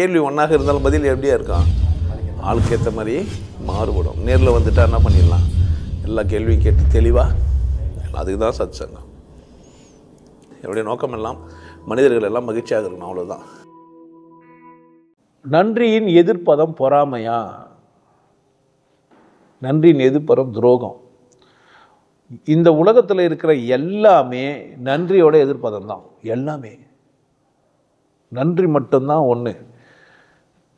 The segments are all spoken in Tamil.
கேள்வி ஒன்றாக இருந்தாலும் பதில் எப்படியா இருக்கான் ஆளுக்கு ஏற்ற மாதிரி மாறுபடும். நேரில் வந்துட்டா என்ன பண்ணிடலாம்? எல்லா கேள்வியும் கேட்டு தெளிவாக அதுக்கு தான் சத் சங்கம் என்னுடைய நோக்கம் எல்லாம் மனிதர்கள் எல்லாம் மகிழ்ச்சியாக இருக்கணும் அவ்வளோதான் நன்றியின் எதிர்ப்பதம் பொறாமையா? நன்றியின் எதிர்ப்பதம் துரோகம். இந்த உலகத்தில் இருக்கிற எல்லாமே நன்றியோட எதிர்ப்பதம் தான் எல்லாமே. நன்றி மட்டும்தான் ஒன்று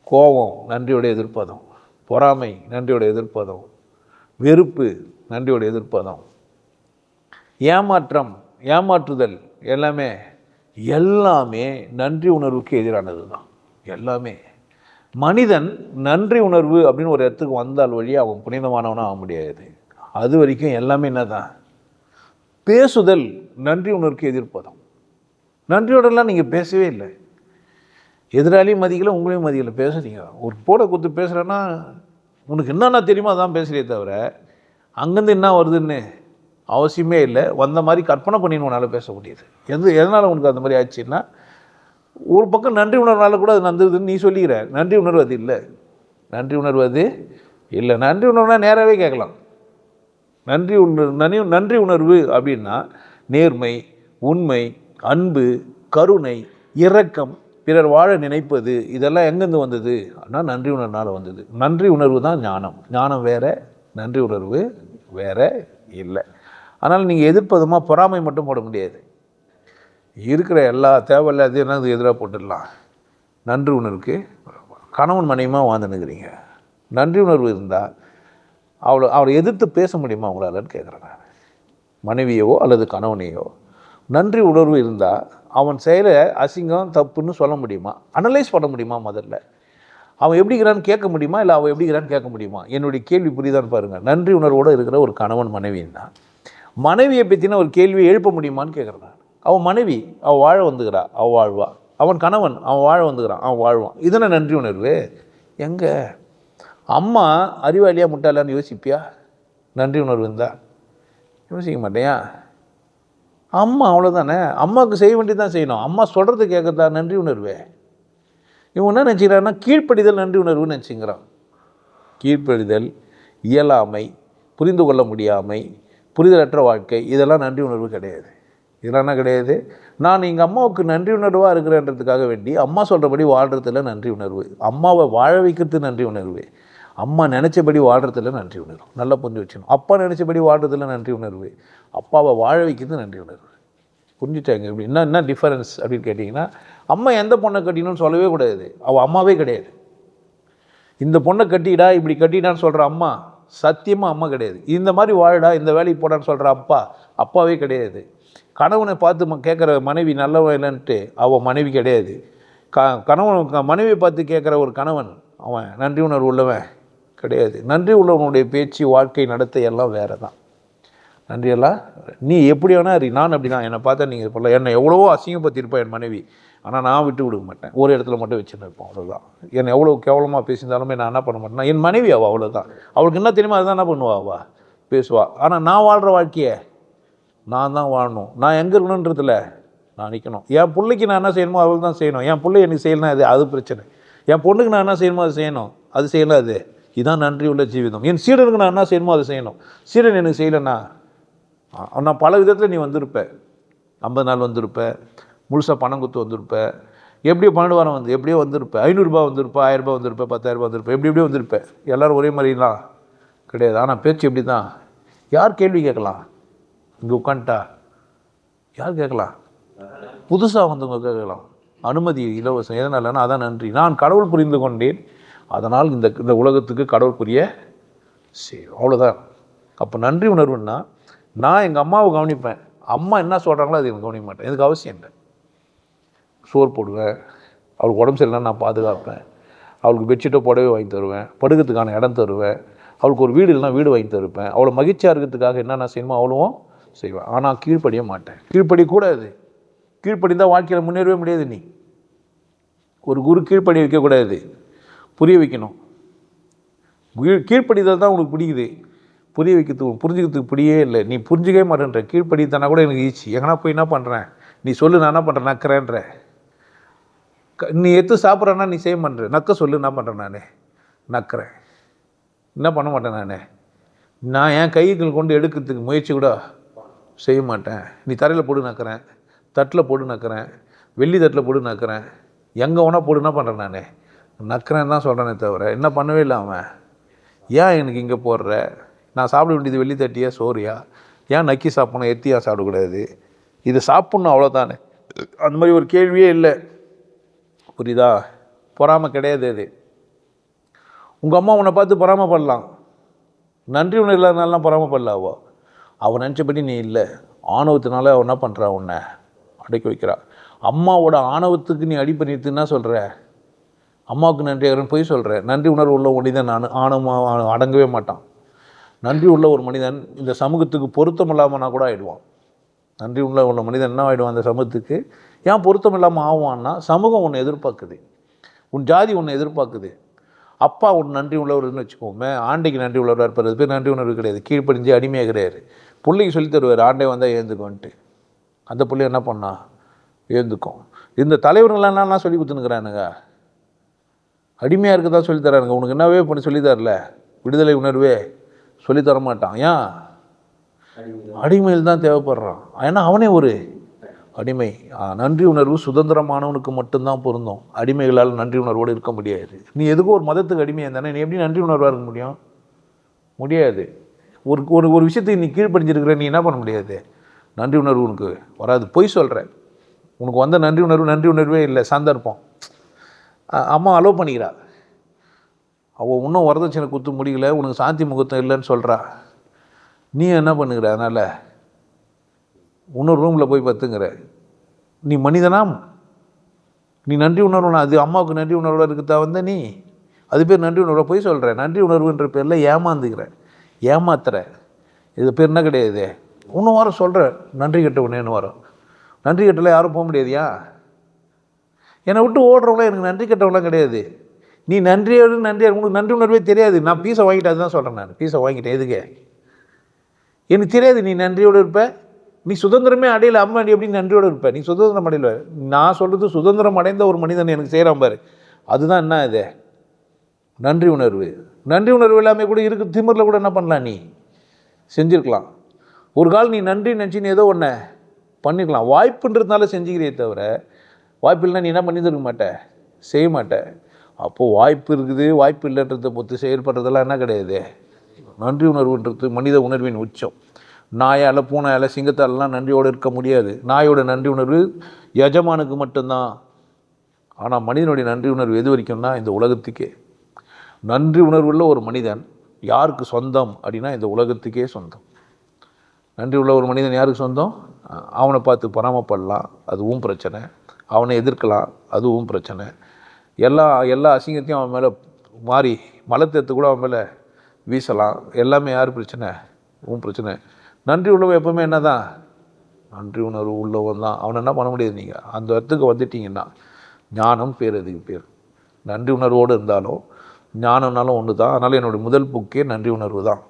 கோபம் நன்றியோட எதிர்ப்பதம். பொறாமை நன்றியோட எதிர்ப்பதம். வெறுப்பு நன்றியோட எதிர்ப்பதம். ஏமாற்றம் ஏமாற்றுதல் எல்லாமே எல்லாமே நன்றி உணர்வுக்கு எதிரானது தான் எல்லாமே. மனிதன் நன்றி உணர்வு அப்படின்னு ஒரு இடத்துக்கு வந்தால் வழி அவன் புனிதமானவனாக ஆக முடியாது. அது வரைக்கும் எல்லாமே என்னதான்? பேசுதல் நன்றி உணர்வுக்கு எதிர்ப்பதம். நன்றியோடலாம் நீங்கள் பேசவே இல்லை. எதிராளியும் மதிக்கல உங்களையும் மதிக்கல. பேசுறீங்க ஒரு போட கொடுத்து பேசுகிறேன்னா உனக்கு என்னென்ன தெரியுமோ அதான் பேசுகிறே தவிர அங்கேருந்து என்ன வருதுன்னு அவசியமே இல்லை. வந்த மாதிரி கற்பனை பண்ணின்னு உன்னால் பேச முடியுது. எது எதனால் உனக்கு அந்த மாதிரி ஆச்சுன்னா ஒரு பக்கம் நன்றி உணர்வுனால கூட அது நடந்துருதுன்னு நீ சொல்லிக்கிற. நன்றி உணர்வு அது இல்லை. நன்றி உணர்வு அது இல்லை. நன்றி உணர்வுனா நேராகவே கேட்கலாம். நன்றி உணர்வு நன்றி நன்றி உணர்வு அப்படின்னா நேர்மை உண்மை அன்பு கருணை இரக்கம் பிறர் வாழ நினைப்பது இதெல்லாம் எங்கேருந்து வந்தது? ஆனால் நன்றி உணர்வுனால் வந்தது. நன்றி உணர்வு தான் ஞானம். ஞானம் வேறு நன்றி உணர்வு வேற இல்லை. அதனால் நீங்கள் எதிர்ப்பதுமாக பொறாமை மட்டும் போட முடியாது. இருக்கிற எல்லா தேவையில்லாதையும் என்ன எதிராக போட்டுடலாம். நன்றி உணர்வுக்கு கணவன் மனைவியமாக வாழ்ந்துனுக்கிறீங்க நன்றி உணர்வு இருந்தால் அவளை அவளை எதிர்த்து பேச முடியுமா அவங்களாலன்னு கேட்குறேன் நான். மனைவியவோ அல்லது கணவனையோ. நன்றி உணர்வு இருந்தால் அவன் செயலை அசிங்கம் தப்புன்னு சொல்ல முடியுமா? அனலைஸ் பண்ண முடியுமா முதல்ல? அவன் எப்படிங்கிறான்னு கேட்க முடியுமா? இல்லை அவன் எப்படிங்கிறான்னு கேட்க முடியுமா? என்னுடைய கேள்வி புரியுதான்னு பாருங்கள் நன்றி உணர்வோடு இருக்கிற ஒரு கணவன் மனைவின்னா மனைவியை பற்றின ஒரு கேள்வியை எழுப்ப முடியுமான்னு கேட்குறேன். நான் அவன் மனைவி அவள் வாழ வந்துக்கிறா அவள் வாழ்வா. அவன் கணவன் அவன் வாழ வந்துக்கிறான் அவன் வாழ்வான். இதனை நன்றி உணர்வு? எங்கே? அம்மா அறிவாளியாக முட்டாளான்னு யோசிப்பியா? நன்றி உணர்வு இருந்தா? யோசிக்க மாட்டேயா? அம்மா அவ்வளோதானே அம்மாவுக்கு செய்ய வேண்டியது தான் செய்யணும். அம்மா சொல்கிறது கேட்குறதா நன்றி உணர்வே. இவன் என்ன நினச்சிக்கிறான்னா கீழ்ப்படிதல் நன்றி உணர்வுன்னு நினச்சிக்கிறான் கீழ்ப்படிதல் இயலாமை புரிந்து கொள்ள முடியாமை புரிதலற்ற வாழ்க்கை இதெல்லாம் நன்றி உணர்வு கிடையாது. இதெல்லாம் என்ன கிடையாது? நான் எங்கள் அம்மாவுக்கு நன்றி உணர்வாக இருக்கிறேன்றதுக்காக வேண்டி அம்மா சொல்கிறபடி வாழ்கிறதுல நன்றி உணர்வு. அம்மாவை வாழ வைக்கிறது நன்றி உணர்வு. அம்மா நினச்சபடி வாழ்கிறதுல நன்றி உணர்வு. நல்லா புரிஞ்சு வச்சுக்கணும். அப்பா நினச்சபடி வாழ்கிறதுல நன்றி உணர்வு. அப்பாவை வாழ வைக்கிறது நன்றி உணர்வு. புரிஞ்சுட்டாங்க? இப்படி என்ன என்ன டிஃபரன்ஸ் அப்படின்னு கேட்டிங்கன்னா அம்மா எந்த பொண்ணை கட்டினு சொல்லவே கூடாது. அவள் அம்மாவே கிடையாது. இந்த பொண்ணை கட்டிடா இப்படி கட்டிடான்னு சொல்கிற அம்மா சத்தியமாக அம்மா கிடையாது. இந்த மாதிரி வாழடா இந்த வேலைக்கு போடான்னு சொல்கிற அப்பா அப்பாவே கிடையாது. கணவனை பார்த்து கேட்குற மனைவி நல்லவன் இல்லைன்ட்டு அவன் மனைவி கிடையாது. க கணவன் மனைவியை பார்த்து கேட்குற ஒரு கணவன் அவன் நன்றி உணர்வு உள்ளவன். கிடையாது. நன்றி உள்ளவனுடைய பேச்சு வாழ்க்கை நடத்தை எல்லாம் வேறு தான் நன்றியெல்லாம் நீ எப்படி வேணா அறி நான் அப்படி தான். என்னை பார்த்தா நீங்கள் பண்ணல என்னை எவ்வளவோ அசிங்கப்படுத்தியிருப்பா என் மனைவி. ஆனால் நான் விட்டு கொடுக்க மாட்டேன். ஒரு இடத்துல மட்டும் வச்சுன்னு இருப்போம். அவ்வளோதான் என்னை எவ்வளோ கேவலமாக பேசியிருந்தாலுமே நான் என்ன பண்ண மாட்டேன் என் மனைவி அவள் அவ்வளோதான் அவளுக்கு என்ன தெரியுமா? அதுதான் என்ன பண்ணுவா அவள் பேசுவா. ஆனால் நான் வாழ்கிற வாழ்க்கையை நான் தான் வாழணும். நான் எங்கே இருக்கணுன்றதில்ல நான் நிற்கணும் என் பிள்ளைக்கு நான் என்ன செய்யணுமோ அவள் தான் செய்யணும். என் பிள்ளை எனக்கு செய்யணும் அது அது பிரச்சனை. என் பொண்ணுக்கு நான் என்ன செய்யணுமோ அது செய்யணும். அது செய்யலாம் அது. இதுதான் நன்றி உள்ள ஜீவிதம். என் சீடனுக்கு நான் என்ன செய்யணுமோ அதை செய்யணும். சீடன் எனக்கு செய்யலைன்னா நான் பல விதத்தில் நீ வந்திருப்ப. ஐம்பது நாள் வந்திருப்ப. முழுசாக பணம் கொடுத்து வந்திருப்ப. எப்படியோ பன்னெண்டு வாரம் வந்து எப்படியோ வந்திருப்ப. ஐநூறுரூபா வந்திருப்ப ஆயிரரூபா வந்திருப்ப பத்தாயிரரூபா வந்திருப்ப எப்படி எப்படியோ வந்திருப்ப. எல்லாரும் ஒரே மாதிரிலாம் கிடையாது. ஆனால் பேச்சு எப்படி தான் யார் கேள்வி கேட்கலாம்? இங்கே உட்காந்துட்டா யார் கேட்கலாம்? புதுசாக வந்தவங்க கேட்கலாம். அனுமதி இலவசம். எதனாலன்னா அதான் நன்றி. நான் கடவுள் புரிந்து கொண்டேன். அதனால் இந்த இந்த உலகத்துக்கு கடவுளுக்குரிய புரிய சரி அவ்வளோதான் அப்போ நன்றி உணர்வுன்னா நான் எங்கள் அம்மாவை கவனிப்பேன். அம்மா என்ன சொல்கிறாங்களோ அது எனக்கு கவனிக்க மாட்டேன். எனக்கு அவசியம் இல்லை. சோறு போடுவேன். அவளுக்கு உடம்பு சரியில்லைன்னா நான் பாதுகாப்பேன். அவளுக்கு பெட்ஷீட்டோ புடவை வாங்கி தருவேன். படுக்கிறதுக்கான இடம் தருவேன். அவளுக்கு ஒரு வீடு இல்லைனா வீடு வாங்கி தருப்பேன் அவளை மகிழ்ச்சியாக இருக்கிறதுக்காக என்னென்ன செய்யணுமோ அவ்வளோவும் செய்வேன். ஆனால் கீழ்ப்படிய மாட்டேன். கீழ்ப்படி கூடாது கீழ்ப்படிந்தால் வாழ்க்கையில் முன்னேறவே முடியாது நீ. ஒரு குரு கீழ்ப்படி வைக்கக்கூடாது. புரிய வைக்கணும். கீழ் கீழ்ப்படிதல் தான் உனக்கு பிடிக்குது. புரிய வைக்கிறதுக்கு புரிஞ்சுக்கிறதுக்கு பிடியே இல்லை. நீ புரிஞ்சுக்கவே மாட்டேன்ற. கீழ்ப்படித்தானா கூட எனக்கு ஈச்சி. எங்கன்னா போய் என்ன பண்ணுறேன் நீ சொல்லு நான் என்ன பண்ணுறேன் நக்கிறேன்ற. க- நீ எடுத்து சாப்பிட்றேன்னா நீ செய்ய மாட்டேற நக்க சொல்லு என்ன பண்ணுறேன் நான்? நக்கிறேன். என்ன பண்ண மாட்டேன் நான்? நான் என் கைகள் கொண்டு எடுக்கிறதுக்கு முயற்சி கூட செய்ய மாட்டேன். நீ தரையில் போடு நக்கிறேன். தட்டில் போடு நக்கிறேன். வெள்ளி தட்டில் போடு நக்கிறேன். எங்கே வேணால் போடு என்ன பண்ணுறேன் நான்? நக்கிறேன்னு தான் சொல்கிறேனே தவிர என்ன பண்ணவே இல்லை அவன். ஏன் எனக்கு இங்கே போடுற? நான் சாப்பிட வேண்டியது வெள்ளி தட்டியா சோறியா? ஏன் நக்கி சாப்பிடணும் எத்தியா சாப்பிடக்கூடாது? இது சாப்பிட்ணும் அவ்வளோதானே அந்த மாதிரி ஒரு கேள்வியே இல்லை. புரியுதா? பொறாமை கிடையாது அது. உங்கள் அம்மா உன்னை பார்த்து பொறாமப்படலாம். நன்றி உணர்வு இல்லாதனாலாம் பொறாமப்படலாவோ? அவன் அவள் நினச்சபடி நீ இல்லை. ஆணவத்தினால அவன் என்ன பண்ணுறா உன்னை? அடக்கி வைக்கிறா. அம்மாவோட ஆணவத்துக்கு நீ அடி பண்ணிட்டு என்ன சொல்கிற அம்மாவுக்கு நன்றி அகரன் போய் சொல்கிறேன் நன்றி உணர்வு உள்ள மனிதன் நான். ஆணவமாக அடங்கவே மாட்டான். நன்றி உள்ள ஒரு மனிதன் இந்த சமூகத்துக்கு பொருத்தம் இல்லாமல்னா கூட ஆகிடுவான் நன்றி உள்ள உள்ள மனிதன் என்ன ஆகிடுவான் அந்த சமூகத்துக்கு? ஏன் பொருத்தம் இல்லாமல் ஆவான்னா சமூகம் ஒன்று எதிர்பார்க்குது. உன் ஜாதி ஒன்று எதிர்பார்க்குது. அப்பா உன் நன்றி உள்ளவர்னு வச்சுக்கோமே ஆண்டைக்கு நன்றி உள்ளவராக இருப்பார். அது பேர் நன்றி உணர்வு கிடையாது. கீழ்ப்படிஞ்சு அடிமையாக கிடையாது. பிள்ளைக்கு சொல்லித் தருவார் ஆண்டை வந்தால் ஏந்துக்கோன்ட்டு. அந்த பிள்ளை என்ன பண்ணா? ஏந்துக்கும். இந்த தலைவர்கள்லாம் என்னென்னா சொல்லி கொடுத்துனுக்குறானுங்க அடிமையாக இருக்க தான் சொல்லித் தரானுங்க உனக்கு என்னவே பண்ணி சொல்லித் தரல? விடுதலை உணர்வே சொல்லித் தர மாட்டான் ஏன் அடிமையில் தான் தேவைப்படுறான். ஏன்னா அவனே ஒரு அடிமை. நன்றி உணர்வு சுதந்திரமானவனுக்கு மட்டும்தான் பொருந்தும். அடிமைகளால் நன்றி உணர்வோடு இருக்க முடியாது. நீ எதுக்கும் ஒரு மதத்துக்கு அடிமையாக இருந்தானே நீ எப்படி நன்றி உணர்வாக இருக்க முடியும்? முடியாது. ஒரு ஒரு ஒரு விஷயத்துக்கு நீ கீழ்ப்படிஞ்சிருக்கிற நீ என்ன பண்ண முடியாது? நன்றி உணர்வு உனக்கு வராது. பொய் சொல்கிற உனக்கு வந்த நன்றி உணர்வு நன்றி உணர்வே இல்லை. சந்தர்ப்பம் அம்மா அலோவ் பண்ணிக்கிறா. அவள் இன்னும் வரதட்சணை குத்து முடியல உனக்கு சாந்தி முகூர்த்தம் இல்லைன்னு சொல்கிறா நீ என்ன பண்ணுகிற அதனால்? இன்னொரு ரூமில் போய் பத்துங்கிற. நீ மனிதனாம் நீ நன்றி உணர்வு அது அம்மாவுக்கு நன்றி உணர்வோட இருக்குதா வந்த நீ? அது பேர் நன்றி உணர்வை போய் சொல்கிற நன்றி உணர்வுன்ற பேரில் ஏமாந்துக்கிற ஏமாத்துற. இது பேர் என்ன கிடையாது? இன்னும் வாரம் சொல்கிற நன்றி கட்ட உடனேன்னு வரும். நன்றி கட்டல யாரும் போக முடியாதியா? என்னை விட்டு ஓடுறவங்களாம் எனக்கு நன்றி கட்டவங்களாம் கிடையாது. நீ நன்றியோடு நன்றி உங்களுக்கு நன்றி உணர்வே தெரியாது. நான் பீஸை வாங்கிட்டு அதுதான் சொல்கிறேன் நான். பீஸை வாங்கிட்டேன். எதுக்கு? எனக்கு தெரியாது நீ நன்றியோடு இருப்ப. நீ சுதந்திரமே அடையல. அம்மா நீ எப்படி நன்றியோடு இருப்ப? நீ சுதந்திரம் அடையல. நான் சொல்கிறது சுதந்திரம் அடைந்த ஒரு மனிதன் எனக்கு செய்கிறான் பாரு. அதுதான் என்ன இது? நன்றி உணர்வு. நன்றி உணர்வு எல்லாமே கூட இருக்கு. திமிரில் கூட என்ன பண்ணலாம் நீ? செஞ்சுருக்கலாம். ஒரு கால் நீ நன்றி நினச்சின்னு ஏதோ ஒன்று பண்ணிக்கலாம் வாய்ப்புன்றதுனால செஞ்சுக்கிறியே தவிர வாய்ப்பு இல்லைன்னா நீ என்ன பண்ணியிருக்க மாட்ட? செய்ய மாட்ட. அப்போது வாய்ப்பு இருக்குது வாய்ப்பு இல்லைன்றதை பொறுத்து செயல்படுறதெல்லாம் என்ன கிடையாது. நன்றி உணர்வுன்றது மனித உணர்வின் உச்சம். நாயால் பூனையால் சிங்கத்தாலெலாம் நன்றியோடு இருக்க முடியாது. நாயோட நன்றி உணர்வு எஜமானுக்கு மட்டும்தான். ஆனால் மனிதனுடைய நன்றி உணர்வு எது வரைக்கும்னா இந்த உலகத்துக்கே. நன்றி உணர்வுள்ள ஒரு மனிதன் யாருக்கு சொந்தம் அப்படின்னா இந்த உலகத்துக்கே சொந்தம். நன்றி உள்ள ஒரு மனிதன் யாருக்கு சொந்தம்? அவனை பார்த்து பராமப்படலாம் அதுவும் பிரச்சனை. அவனை எதிர்க்கலாம் அதுவும் பிரச்சனை. எல்லா எல்லா அசிங்கத்தையும் அவன் மேலே மாறி மலத்தேத்து கூட அவன் மேலே வீசலாம். எல்லாமே யார் பிரச்சனை? உன் பிரச்சனை. நன்றி உள்ளவன் எப்பவுமே என்ன தான் நன்றி உணர்வு உள்ளவன் தான். அவனை என்ன பண்ண முடியாது நீங்கள் அந்த இடத்துக்கு வந்துட்டீங்கன்னா ஞானம் பேர் அதுக்கு பேர்? நன்றி உணர்வோடு இருந்தாலும் ஞானம்னாலும் ஒன்று தான் அதனால் என்னுடைய முதல் புக்கே நன்றி உணர்வு தான்.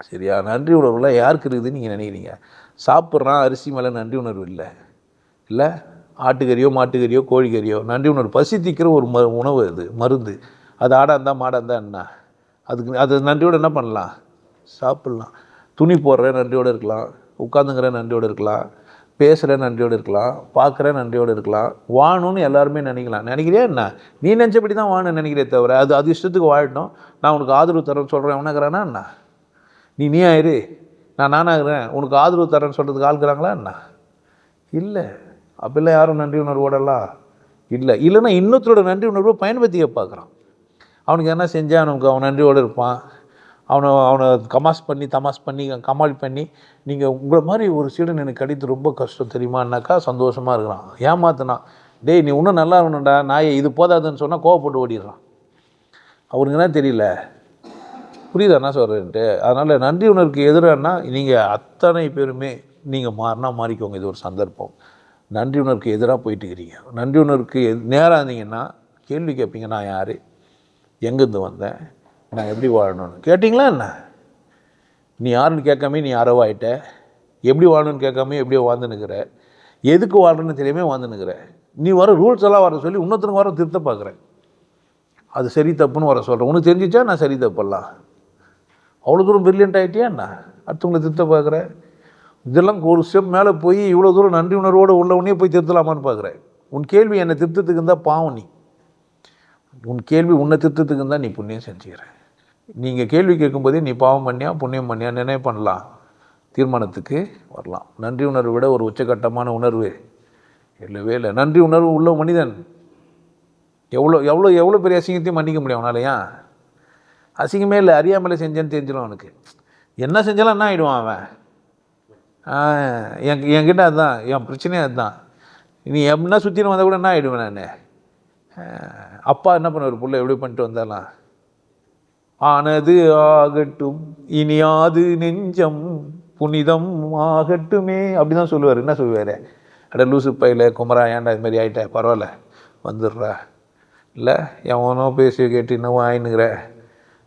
சரியா? நன்றி உணர்வுலாம் யாருக்கு இருக்குதுன்னு நீங்கள் நினைக்கிறீங்க? சாப்பிட்றான் அரிசி மேலே நன்றி உணர்வு இல்லை. இல்லை? ஆட்டுக்கறியோ மாட்டுக்கறியோ கோழிக்கறியோ நன்றி உணர்வு பசி தீக்கிற ஒரு ம உணவு அது மருந்து. அது ஆடாக இருந்தால் மாடாக இருந்தால் என்ன? அதுக்கு அது நன்றியோடு என்ன பண்ணலாம்? சாப்பிட்லாம். துணி போடுற நன்றியோடு இருக்கலாம். உட்காந்துங்கிற நன்றியோடு இருக்கலாம். பேசுகிற நன்றியோடு இருக்கலாம். பார்க்குற நன்றியோடு இருக்கலாம். வாணும்னு எல்லாருமே நினைக்கலாம். நினைக்கிறியா என்ன? நீ நினச்சபடி தான் வாழணும்னு நினைக்கிறே தவிர அது அது இஷ்டத்துக்கு வாழட்டும். நான் உனக்கு ஆதரவு தரேன்னு சொல்கிறேன் உனக்குறானா என்ன நீ நீ ஆயிரு. நான் நானாகிறேன். உனக்கு ஆதரவு தரேன்னு சொல்கிறதுக்கு ஆளுக்குறாங்களா என்ன? இல்லை. அப்பெல்லாம் யாரும் நன்றி உணர்வோடலாம் இல்லை. இல்லைன்னா இன்னொருத்தரோட நன்றி உணர்வை பயன்படுத்திக்க பார்க்குறான். அவனுக்கு என்ன செஞ்சால் அவனுக்கு அவன் நன்றியோடு இருப்பான். அவனை அவனை கமாஸ் பண்ணி தமாஸ் பண்ணி கமால் பண்ணி நீங்கள் உங்களை மாதிரி ஒரு சீடன் எனக்கு கிடைத்து ரொம்ப கஷ்டம் தெரியுமான்னாக்கா சந்தோஷமாக இருக்கிறான். ஏமாத்தினான். டேய் நீ இன்னும் நல்லா இருக்கணும்டா. நாயை இது போதாதுன்னு சொன்னால் கோவப்பட்டு ஓடிடுறான். அவனுக்கு என்ன தெரியல? புரியுதா என்ன சொல்கிறேன்ட்டு அதனால் நன்றி உணர்வுக்கு எதிரானா நீங்கள் அத்தனை பேருமே நீங்கள் மாறினா மாறிக்கோங்க. இது ஒரு சந்தர்ப்பம். நன்றி உணர்வுக்கு எதிராக போயிட்டு இருக்கிறீங்க நன்றி உணர்வுக்கு நேராக இருந்தீங்கன்னா கேள்வி கேட்பீங்க நான் யார்? எங்கேருந்து வந்தேன்? நான் எப்படி வாழணும்னு? கேட்டிங்களா என்ன? நீ யாருன்னு கேட்காம நீ அறவாயிட்ட எப்படி வாழணும்னு கேட்காம எப்படியோ வாழ்ந்துன்னுக்கிற எதுக்கு வாழணும்னு தெரியாமல் வாழ்ந்துன்னுக்கிற நீ வர ரூல்ஸ் எல்லாம் வர சொல்லி இன்னொருத்தனுக்கு வர திருத்த பார்க்குறேன் அது சரி தப்புன்னு வர சொல்கிறேன் உனக்கு தெரிஞ்சிச்சா நான் சரி தப்பெல்லாம் அவ்வளோ தூரம் பிரில்லியன்ட் ஆகிட்டியா என்ன? அடுத்தவங்களை திருத்த பார்க்குறேன் இதெல்லாம் ஒரு ஸ்டெப் மேலே போய் இவ்வளோ தூரம் நன்றி உணர்வோடு உள்ளவனே போய் திருத்தலாமான்னு பார்க்குறேன் உன் கேள்வி என்னை திருத்தத்துக்கு இருந்தால் பாவம் நீ. உன் கேள்வி உன்னை திருத்தத்துக்கு இருந்தால் நீ புண்ணியம் செஞ்சுக்கிற. நீங்கள் கேள்வி கேட்கும்போதே நீ பாவம் பண்ணியா புண்ணியம் பண்ணியா நினைவு பண்ணலாம். தீர்மானத்துக்கு வரலாம். நன்றி உணர்வை விட ஒரு உச்சகட்டமான உணர்வு. இல்லவே இல்லை. நன்றி உணர்வு உள்ள மனிதன். எவ்வளோ எவ்வளோ எவ்வளோ பெரிய அசிங்கத்தையும் மன்னிக்க முடியும் அவனாலையா அசிங்கமே இல்லை. அறியாமலே செஞ்சேன்னு தெரிஞ்சிடும் அவனுக்கு. என்ன செஞ்சாலும் என்ன ஆகிடுவான் அவன்? என் என்கிட்ட அதுதான் என் பிரச்சனையே அதுதான். நீ என்ன சுற்றின்னு வந்தால் கூட என்ன ஆகிடுவேன் நான்? அப்பா என்ன பண்ணுவார் பிள்ளை எப்படி பண்ணிட்டு வந்தாலாம்? ஆனது ஆகட்டும் இனியாது நெஞ்சம் புனிதம் ஆகட்டுமே அப்படி தான் சொல்லுவார். என்ன சொல்லுவார்? அட லூசு பையில குமரா ஏன்டா இது மாதிரி ஆகிட்டேன் பரவாயில்ல வந்துடுறா. இல்லை எவனோ பேசி கேட்டு இன்னும் ஆயினுங்கிற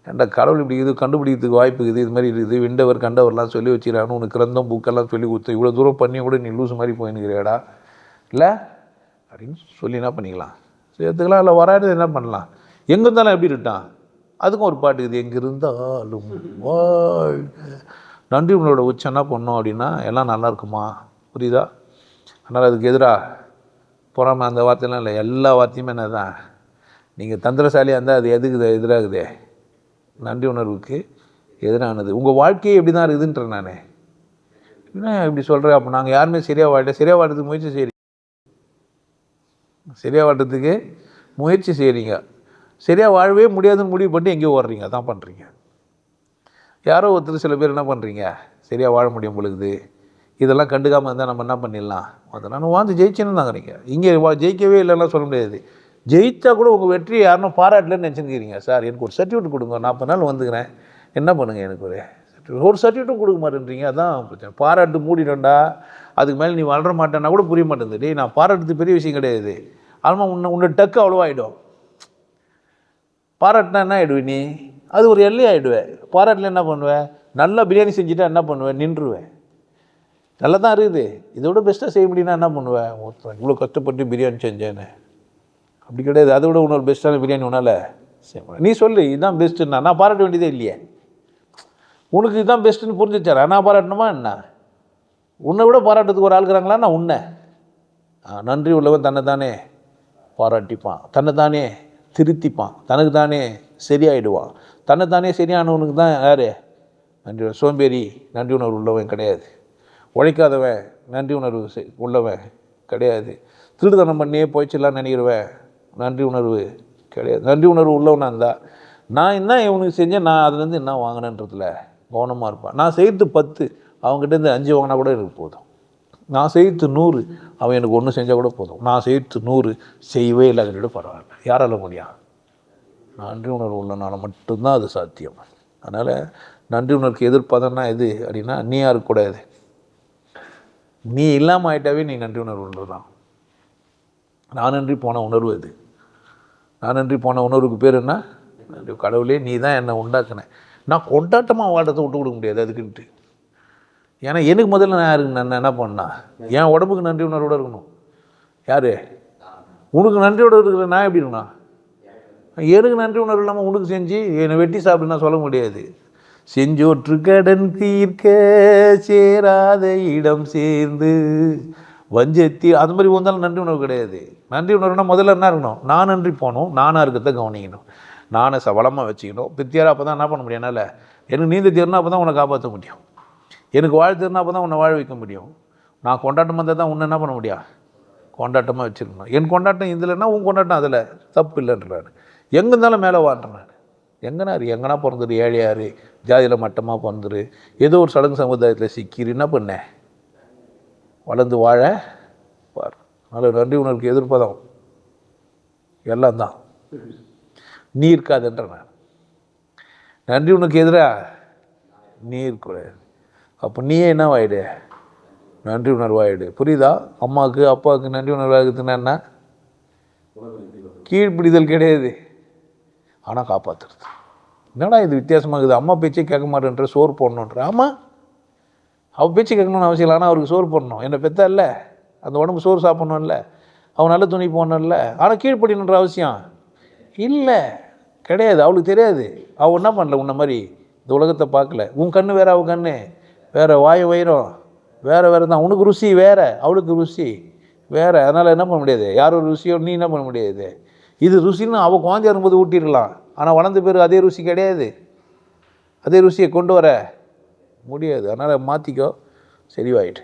ஏன்டா கடவுள் இப்படி இது கண்டுபிடிக்கிறதுக்கு வாய்ப்பு இருக்குது. இது மாதிரி இருக்குது விண்டவர் கண்டவர்லாம் சொல்லி வச்சுக்கிறான்னு உனக்கு கிரந்தம் புக்கெல்லாம் சொல்லி கொடுத்து இவ்வளோ தூரம் பண்ணி கூட நீ லூஸ் மாதிரி போயினுக்கிறியாடா இல்லை? அப்படின்னு சொல்லி என்ன பண்ணிக்கலாம்? சேர்த்துக்கலாம் இல்லை வராது என்ன பண்ணலாம்? எங்கே இருந்தாலும் எப்படி இருட்டான் அதுக்கும் ஒரு பாட்டு இது எங்கே இருந்தாலும் நன்றி உங்களோட உச்சம் என்ன பண்ணோம் அப்படின்னா எல்லாம் நல்லா இருக்குமா? புரியுதா? அதனால் அதுக்கு எதிராக பொறாமல் அந்த வார்த்தையெல்லாம் இல்லை. எல்லா வார்த்தையுமே என்ன தான் நீங்கள் தந்திரசாலியாக இருந்தால் அது எதுக்கு எதிராகுதே? நன்றி உணர்வுக்கு எதிரானது. உங்கள் வாழ்க்கையே எப்படி தான் இருக்குதுன்றேன் நான். என்ன இப்படி சொல்கிறேன் அப்போ நாங்கள் யாருமே சரியாக வாழ சரியாக வாழ்றதுக்கு முயற்சி செய்கிறீங்க சரியாக வாழ்றதுக்கு முயற்சி செய்கிறீங்க சரியாக வாழவே முடியாதுன்னு முடிவு பண்ணி எங்கேயோ ஓடுறீங்க. அதான் பண்ணுறீங்க யாரோ ஒருத்தர் சில பேர் என்ன பண்ணுறீங்க சரியாக வாழ முடியும் பொழுது. இதெல்லாம் கண்டுக்காமல் இருந்தால் நம்ம என்ன பண்ணிடலாம்? அதெல்லாம் நான் வாழ்ந்து ஜெயிச்சேன்னு தாங்கிறீங்க. இங்கே வா- ஜெயிக்கவே இல்லைன்னா சொல்ல முடியாது. ஜெயித்தா கூட உங்கள் வெற்றி யாரும் பாராட்டலன்னு நினச்சிருக்கிறீங்க சார் எனக்கு ஒரு சர்டிஃபிகேட் கொடுங்க. நாற்பது நாள் வந்துக்கிறேன். என்ன பண்ணுங்க எனக்கு ஒரு சர்டிஃபிகேட் ஒரு சர்டிஃபிகேட்டும் கொடுக்க மாட்டேன்றீங்க. அதான் பிரச்சனை. பாராட்டு மூடிடண்டா அதுக்கு மேலே நீ வளர மாட்டேன்னா கூட புரிய மாட்டேங்குது. டேய் நான் பாராட்டுறது பெரிய விஷயம் கிடையாது. ஆல்மா உன்னை உன்னை டக்கு அவ்வளோவாயிடும். ஆகிடும் பாராட்டினா என்ன ஆகிடுவே நீ? அது ஒரு எல்லை ஆகிடுவேன் பாராட்டில் என்ன பண்ணுவேன் நல்லா பிரியாணி செஞ்சுட்டா என்ன பண்ணுவேன் நின்றுவேன் நல்லா தான் இருக்குது. இதோட பெஸ்ட்டாக செய்ய முடியும்னா என்ன பண்ணுவேன் ஒருத்தன் இவ்வளோ கஷ்டப்பட்டு பிரியாணி செஞ்சேன்னு. அப்படி கிடையாது. அதை விட இன்னொரு பெஸ்ட்டான பிரியாணி உன்னால செய்ய நீ சொல்லு இதுதான் பெஸ்ட்டுன்னா நான் பாராட்ட வேண்டியதே இல்லையே. உனக்கு இதுதான் பெஸ்ட்டுன்னு புரிஞ்சிச்சாரா நான் பாராட்டணுமா என்ன? உன்னை விட பாராட்டுறதுக்கு ஒரு ஆளுக்குறாங்களா நான் உன்னை. ஆ, நன்றி உள்ளவன் தன்னை தானே பாராட்டிப்பான். தன்னை தானே திருத்திப்பான். தனக்கு தானே சரியாயிடுவான். தன்னை தானே சரியானவனுக்கு தான் யார்? நன்றி சோம்பேறி நன்றி உணர்வு உள்ளவன் கிடையாது. உழைக்காதவன் நன்றி உணர்வு செ- உள்ளவன் கிடையாது. திருடுதனம் பண்ணியே போய்ச்சிடலாம்னு நினைக்கிறவன் நன்றி உணர்வு கிடையாது. நன்றி உணர்வு உள்ளவனாக இருந்தால் நான் என்ன இவனுக்கு செஞ்சேன்? நான் அதுலேருந்து என்ன வாங்கினேன்றதுல கவனமாக இருப்பான் நான் செய்து பத்து அவங்ககிட்ட அஞ்சு வாங்கினா கூட எனக்கு போதும். நான் செய்து நூறு அவன் எனக்கு ஒன்று செஞ்சால் கூட போதும். நான் செய்து நூறு செய்யவே இல்லாத பரவாயில்ல. யாரால முடியும்? நன்றி உணர்வு உள்ளனால மட்டும்தான் அது சாத்தியம். அதனால் நன்றி உணர்வுக்கு எதிர்ப்பதன்னா எது அப்படின்னா நீயாக இருக்கக்கூடாது நீ இல்லாமல் ஆயிட்டாவே நீ நன்றி உணர்வு உணர்வு தான் நான் நன்றி போன உணர்வு அது. நான் நன்றி போன உணர்வுக்கு பேர் என்ன? நன்றி. கடவுளே நீ தான் என்னை உண்டாக்குனேன் நான் கொண்டாட்டமாக வாழ்றதை விட்டு கொடுக்க முடியாது அதுக்குன்ட்டு. ஏன்னா எனக்கு முதல்ல நான் யாருக்கு நான் என்ன பண்ணா என் உடம்புக்கு நன்றி உணர்வோட இருக்கணும். யார்? உனக்கு நன்றியோட இருக்கிற நான் எப்படி இருக்கணும்? எனக்கு நன்றி உணர்வு இல்லாமல் உனக்கு செஞ்சு என்னை வெட்டி சாப்பிடுனா சொல்ல முடியாது. செஞ்சோற்று கடன் தீர்க்க சேராத இடம் சேர்ந்து வஞ்சத்தி அது மாதிரி வந்தாலும் நன்றி உணர்வு கிடையாது. நன்றி உணர்வுனா முதல்ல என்ன இருக்கணும்? நான் நன்றி போகணும் நானாக இருக்கிறத கவனிக்கணும். நானை சவளமாக வச்சுக்கணும். பித்தியாரா அப்போ தான் என்ன பண்ண முடியும்? என்னால்? எனக்கு நீந்த தீர்னா அப்போ தான் உன்னை காப்பாற்ற முடியும். எனக்கு வாழ் தீர்னா அப்போ தான் உன்னை வாழ வைக்க முடியும். நான் கொண்டாட்டம் வந்தால் தான் உன்னை என்ன பண்ண முடியும்? கொண்டாட்டமாக வச்சுருக்கணும். என் கொண்டாட்டம் இதுலன்னா உன் கொண்டாட்டம் அதில். தப்பு இல்லைன்றாரு. எங்கே இருந்தாலும் மேலே வாழ்றேன் நான் எங்கனா இரு பிறந்துரு ஏழையாரு ஜாதியில் மட்டமாக பிறந்துரு. ஏதோ ஒரு சடங்கு சமுதாயத்தில் சிக்கிரு. என்ன பண்ணேன் வளர்ந்து வாழ பார். அதனால் நன்றி உணர்வுக்கு எதிர்ப்பதம் எல்லாம் தான். நீ இருக்காதுன்ற நான். நன்றி உனக்கு எதிராக நீ இருக்கக்கூடாது. அப்போ நீயே என்னவாயிடு நன்றி உணர்வாயிடு புரியுதா? அம்மாவுக்கு அப்பாவுக்கு நன்றி உணர்வாகுதுன்னா என்ன? கீழ்ப்பிடிதல் கிடையாது. ஆனால் காப்பாற்றுறது என்னடா இது வித்தியாசமாக இருக்குது? அம்மா பேச்சே கேட்க மாட்டேன்ற சோறு போடணுன்ற. ஆமாம் அவள் பேச்சு கேட்கணும்னு அவசியம் இல்லை. ஆனால் அவருக்கு சோறு போடணும். என்னை பெத்தா இல்லை. அந்த உடம்பு சோறு சாப்பிட்ணும்ல அவன் நல்ல துணி போடணும்ல ஆனால் கீழ்ப்படியணுன்ற அவசியம் இல்லை. கிடையாது. அவளுக்கு தெரியாது. அவள் என்ன பண்ணல உன்ன மாதிரி? இந்த உலகத்தை பார்க்கல. உன் கண்ணு வேற அவள் கண்ணு. வேற வாய் வயிறும் வேறு வேறு தான். உனக்கு ருசி வேறு. அவளுக்கு ருசி வேறு. அதனால் என்ன பண்ண முடியாது? யார் ஒரு ருசியோ நீ என்ன பண்ண முடியாது? இது ருசின்னு அவள் குழந்தையா இருக்கும்போது ஊட்டிடலாம். ஆனால் வளர்ந்த பேர் அதே ருசி கிடையாது. அதே ருசியை கொண்டு வர முடியாது. அதனால் மாற்றிக்கோ சரிவாயிட்டு.